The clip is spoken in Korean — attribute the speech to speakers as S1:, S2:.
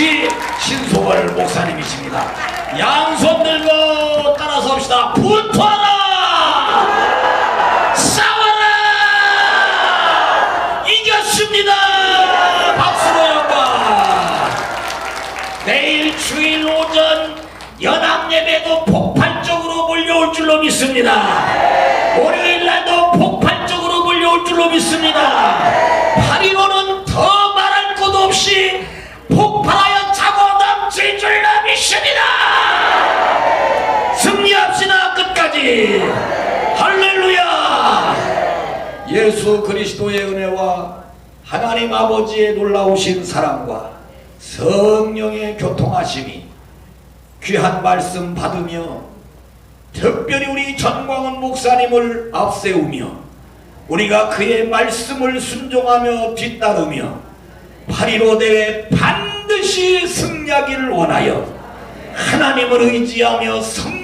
S1: 역시 신소월 목사님이십니다. 양손 들고 따라서 합시다. 붙어라! 싸워라! 이겼습니다! 박수로 영광! 내일 주일 오전 연합 예배도 폭발적으로 몰려올 줄로 믿습니다. 월요일 날도 폭발적으로 몰려올 줄로 믿습니다. 끝까지. 할렐루야. 예수 그리스도의 은혜와 하나님 아버지의 놀라우신 사랑과 성령의 교통하심이 귀한 말씀 받으며 특별히 우리 전광훈 목사님을 앞세우며 우리가 그의 말씀을 순종하며 뒤따르며 8.15 대회 반드시 승리하기를 원하여 하나님을 의지하며 성